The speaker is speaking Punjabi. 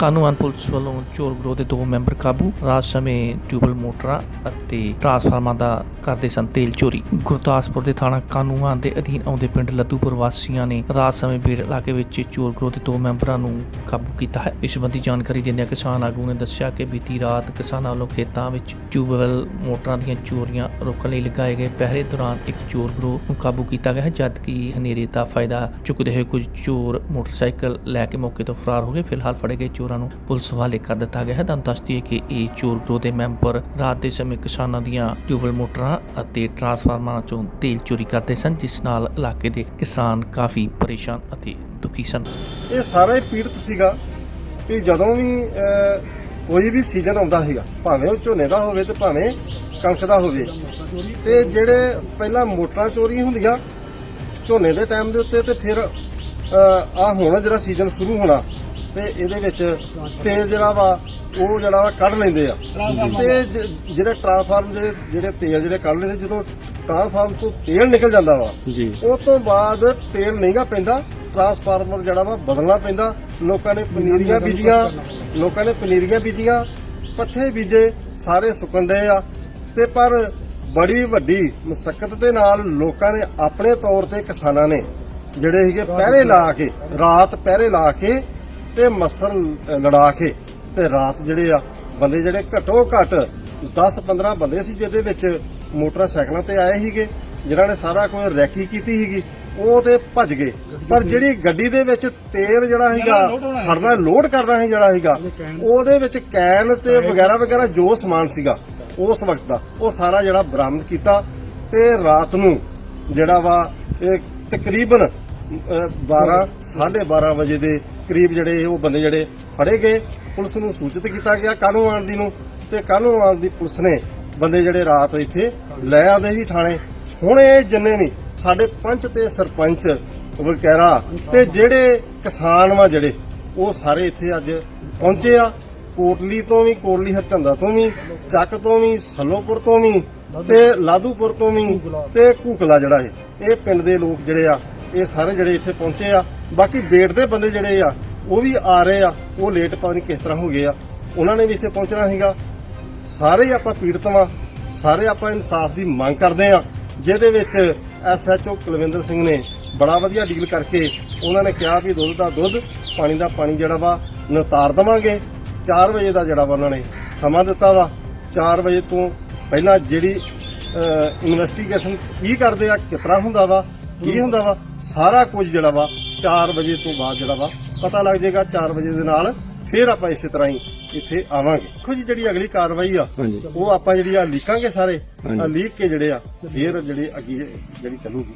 ਕਾਨੂੰਨ ਪੁਲਿਸ ਵੱਲੋਂ ਚੋਰ ਗਰੋਹ ਦੇ ਦੋ ਮੈਂਬਰ ਕਾਬੂ ਰਾਤ ਸਮੇਂ ਟਿਊਬਲ ਮੋਟਰਾਂ ਅਤੇ ਟਰਾਂਸਫਾਰਮਰਾਂ ਦਾ ਕਰਦੇ ਸਨ ਤੇਲ ਚੋਰੀ ਗੁਰਦਾਸਪੁਰ ਦੇ ਥਾਣਾ ਕਾਨੂੰਨ ਦੇ ਅਧੀਨ ਆਉਂਦੇ ਪਿੰਡ ਲੱਦੂਪੁਰ ਵਾਸੀਆਂ ਨੇ ਰਾਤ ਸਮੇਂ ਬੀੜ ਇਲਾਕੇ ਵਿੱਚ ਚੋਰ ਗਰੋਹ ਦੇ ਦੋ ਮੈਂਬਰਾਂ ਨੂੰ ਕਾਬੂ ਕੀਤਾ ਹੈ ਇਸ ਸੰਬੰਧੀ ਜਾਣਕਾਰੀ ਦਿੰਦਿਆਂ ਕਿਸਾਨ ਆਗੂ ਨੇ ਦੱਸਿਆ ਕਿ ਬੀਤੀ ਰਾਤ ਕਿਸਾਨਾਂ ਵੱਲੋਂ ਖੇਤਾਂ ਵਿੱਚ ਟਿਊਬਵੈਲ ਮੋਟਰਾਂ ਦੀਆਂ ਚੋਰੀਆਂ ਰੋਕਣ ਲਈ ਲਗਾਏ ਗਏ ਪਹਿਰੇ ਦੌਰਾਨ ਇੱਕ ਚੋਰ ਗਰੋਹ ਨੂੰ ਕਾਬੂ ਕੀਤਾ ਗਿਆ ਹੈ ਜਦਕਿ ਹਨੇਰੇ ਦਾ ਫਾਇਦਾ ਚੁੱਕਦੇ ਹੋਏ ਕੁਝ ਚੋਰ ਮੋਟਰਸਾਈਕਲ ਲੈ ਕੇ ਮੌਕੇ ਤੋਂ ਫਰਾਰ ਹੋ ਗਏ। ਫਿਲਹਾਲ ਫੜੇ ਗਏ ਚੋਰ ਨੂੰ ਪੁਲਿਸ ਹਵਾਲੇ ਕਰ ਦਿੱਤਾ ਗਿਆ ਹੈ। ਤੁਹਾਨੂੰ ਦੱਸ ਦਈਏ ਕਿ ਇਹ ਚੋਰ ਗਰੋਹ ਦੇ ਮੈਂਬਰ ਰਾਤ ਦੇ ਸਮੇਂ ਕਿਸਾਨਾਂ ਦੀਆਂ ਟਿਊਬਲ ਮੋਟਰਾਂ ਅਤੇ ਟਰਾਂਸਫਾਰਮਰਾਂ ਚੋਂ ਤੇਲ ਚੋਰੀ ਕਰਦੇ ਸਨ, ਜਿਸ ਨਾਲ ਇਲਾਕੇ ਦੇ ਕਿਸਾਨ ਕਾਫੀ ਪਰੇਸ਼ਾਨ ਅਤੇ ਦੁਖੀ ਸਨ। ਇਹ ਸਾਰਾ ਹੀ ਪੀੜਤ ਸੀਗਾ ਕਿ ਜਦੋਂ ਵੀ ਕੋਈ ਵੀ ਸੀਜ਼ਨ ਆਉਂਦਾ ਸੀਗਾ, ਭਾਵੇਂ ਉਹ ਝੋਨੇ ਦਾ ਹੋਵੇ ਤੇ ਭਾਵੇਂ ਕਣਕ ਦਾ ਹੋਵੇ, ਤੇ ਜਿਹੜੇ ਪਹਿਲਾਂ ਮੋਟਰਾਂ ਚੋਰੀ ਹੁੰਦੀਆਂ, ਝੋਨੇ ਦੇ ਟਾਈਮ ਦੇ ਉੱਤੇ ਤੇ ਫਿਰ ਆ ਹੁਣ ਜਿਹੜਾ ਸੀਜ਼ਨ ਸ਼ੁਰੂ ਹੋਣਾ ਤੇ ਇਹਦੇ ਵਿੱਚ ਤੇਲ ਜਿਹੜਾ ਵਾ ਉਹ ਜਿਹੜਾ ਵਾ ਕੱਢ ਲੈਂਦੇ ਆ। ਤੇ ਜ- ਜਿਹੜੇ ਟਰਾਂਸਫਾਰਮ ਜਿਹੜੇ ਜਿਹੜੇ ਤੇਲ ਜਿਹੜੇ ਕੱਢ ਲੈਂਦੇ ਜਦੋਂ ਟਰਾਂਸਫਾਰਮ ਤੋਂ ਤੇਲ ਨਿਕਲ ਜਾਂਦਾ ਵਾ ਜੀ। ਉਸ ਤੋਂ ਬਾਅਦ ਤੇਲ ਮਹਿੰਗਾ ਪੈਂਦਾ ਟਰਾਂਸਫਾਰਮਰ ਜਿਹੜਾ ਵਾ ਬਦਲਣਾ ਪੈਂਦਾ। ਲੋਕਾਂ ਨੇ ਪਨੀਰੀਆਂ ਬੀਜੀਆਂ ਲੋਕਾਂ ਨੇ ਪਨੀਰੀਆਂ ਬੀਜੀਆਂ ਪੱਠੇ ਬੀਜੇ ਸਾਰੇ ਸੁੱਕਣ ਡਏ ਆ। ਤੇ ਪਰ ਬੜੀ ਵੱਡੀ ਮੁਸ਼ਕਲ ਦੇ ਨਾਲ ਲੋਕਾਂ ਨੇ ਆਪਣੇ ਤੌਰ ਤੇ ਕਿਸਾਨਾਂ ਨੇ ਜਿਹੜੇ ਸੀਗੇ ਪਹਿਰੇ ਲਾ ਕੇ ਰਾਤ ਪਹਿਰੇ ਲਾ ਕੇ ਤੇ ਮਸਰ ਲੜਾ ਕੇ ਤੇ ਰਾਤ ਜਿਹੜੇ ਆ ਬੰਦੇ ਜਿਹੜੇ ਘਟੋ ਘਟ 10-15 ਬੰਦੇ ਸੀ ਜਿਹਦੇ ਵਿੱਚ ਮੋਟਰਸਾਈਕਲਾਂ ਤੇ ਆਏ ਸੀਗੇ ਜਿਨ੍ਹਾਂ ਨੇ ਸਾਰਾ ਕੁਝ ਰੈਕੀ ਕੀਤੀ ਸੀਗੀ ਉਹ ਤੇ ਭੱਜ ਗਏ। ਪਰ ਜਿਹੜੀ ਗੱਡੀ ਦੇ ਵਿੱਚ ਤੇਲ ਜਿਹੜਾ ਸੀਗਾ ਖੜਨਾ ਲੋਡ ਕਰਨਾ ਸੀ ਜਿਹੜਾ ਸੀਗਾ ਉਹਦੇ ਵਿੱਚ ਕੈਨ ਤੇ ਵਗੈਰਾ ਵਗੈਰਾ ਜੋ ਸਮਾਨ ਸੀਗਾ ਉਸ ਵਕਤ ਦਾ ਉਹ ਸਾਰਾ ਜਿਹੜਾ ਬਰਾਮਦ ਕੀਤਾ ਤੇ ਰਾਤ ਨੂੰ ਜਿਹੜਾ ਵਾ ਇਹ ਤਕਰੀਬਨ 12 12:30 ਵਜੇ ਦੇ ਕਰੀਬ ਜਿਹੜੇ ਉਹ ਬੰਦੇ ਜਿਹੜੇ ਫੜੇ ਗਏ, ਪੁਲਿਸ ਨੂੰ ਸੂਚਿਤ ਕੀਤਾ ਗਿਆ ਕਾਨੂੰਨ ਦੀ ਨੂੰ ਤੇ ਕਾਨੂੰਨ ਦੀ ਪੁਲਿਸ ਨੇ ਬੰਦੇ ਜਿਹੜੇ ਰਾਤ ਇੱਥੇ ਲੈ ਆਦੇ ਸੀ ਥਾਣੇ। ਹੁਣ ਇਹ ਜਿੰਨੇ ਵੀ ਸਾਡੇ ਪੰਚ ਤੇ ਸਰਪੰਚ ਵਗੈਰਾ ਤੇ ਜਿਹੜੇ ਕਿਸਾਨ ਵਾ ਜਿਹੜੇ, ਉਹ ਸਾਰੇ ਇੱਥੇ ਅੱਜ ਪਹੁੰਚੇ ਆ। ਕੋਟਲੀ ਤੋਂ ਵੀ, ਕੋਟਲੀ ਹਰਚੰਦਾ ਤੋਂ ਵੀ, ਚੱਕ ਤੋਂ ਵੀ, ਸੱਲੋਪੁਰ ਤੋਂ ਵੀ ਤੇ ਲਾਦੂਪੁਰ ਤੋਂ ਵੀ ਤੇ ਕੂਕਲਾ ਜਿਹੜਾ ਇਹ ਇਹ ਪਿੰਡ ਦੇ ਲੋਕ ਜਿਹੜੇ ਆ ਇਹ ਸਾਰੇ ਜਿਹੜੇ ਇੱਥੇ ਪਹੁੰਚੇ ਆ, ਬਾਕੀ ਬੇਟ ਦੇ ਬੰਦੇ ਜਿਹੜੇ ਆ, ਉਹ ਵੀ ਆ ਰਹੇ ਆ, ਉਹ ਲੇਟ ਪਤਾ ਨਹੀਂ ਕਿਸ ਤਰ੍ਹਾਂ ਹੋ ਗਏ ਆ। ਉਹਨਾਂ ਨੇ ਵੀ ਇੱਥੇ ਪਹੁੰਚਣਾ ਸੀਗਾ। ਸਾਰੇ ਹੀ ਆਪਾਂ ਪੀੜਤ ਵਾਂ, ਸਾਰੇ ਆਪਾਂ ਇਨਸਾਫ ਦੀ ਮੰਗ ਕਰਦੇ ਆ। ਜਿਹਦੇ ਵਿੱਚ ਐਸਐਚਓ ਕੁਲਵਿੰਦਰ ਸਿੰਘ ਨੇ ਬੜਾ ਵਧੀਆ ਡੀਲ ਕਰਕੇ ਉਹਨਾਂ ਨੇ ਕਿਹਾ ਵੀ ਦੁੱਧ ਦਾ ਦੁੱਧ, ਪਾਣੀ ਦਾ ਪਾਣੀ ਜਿਹੜਾ ਵਾ, ਨਤਾਰ ਦਵਾਂਗੇ। 4 ਵਜੇ ਦਾ ਜਿਹੜਾ ਵਾ ਉਹਨਾਂ ਨੇ ਸਮਾਂ ਦਿੱਤਾ ਵਾ। 4 ਵਜੇ ਤੋਂ ਪਹਿਲਾਂ ਜਿਹੜੀ ਇਨਵੈਸਟੀਗੇਸ਼ਨ ਕੀ ਕਰਦੇ ਆ ਕਿਤਨਾ ਹੁੰਦਾ ਵਾ ਕੀ ਹੁੰਦਾ ਵਾ ਸਾਰਾ ਕੁਝ ਜਿਹੜਾ ਵਾ 4 ਵਜੇ ਤੋਂ ਬਾਅਦ ਜਿਹੜਾ ਵਾ ਪਤਾ ਲੱਗ ਜਾਏਗਾ 4 ਵਜੇ ਦੇ ਨਾਲ ਫਿਰ ਆਪਾਂ ਇਸੇ ਤਰ੍ਹਾਂ ਹੀ ਇੱਥੇ ਆਵਾਂਗੇ ਦੇਖੋ ਜੀ ਜਿਹੜੀ ਅਗਲੀ ਕਾਰਵਾਈ ਆ। ਉਹ ਆਪਾਂ ਜਿਹੜੀ ਆ ਲੀਕਾਂਗੇ ਸਾਰੇ। ਆ ਲੀਕ ਕੇ ਜਿਹੜੇ ਆ ਫਿਰ ਜਿਹੜੀ ਅੱਗੇ ਜਿਹੜੀ ਚੱਲੂਗੀ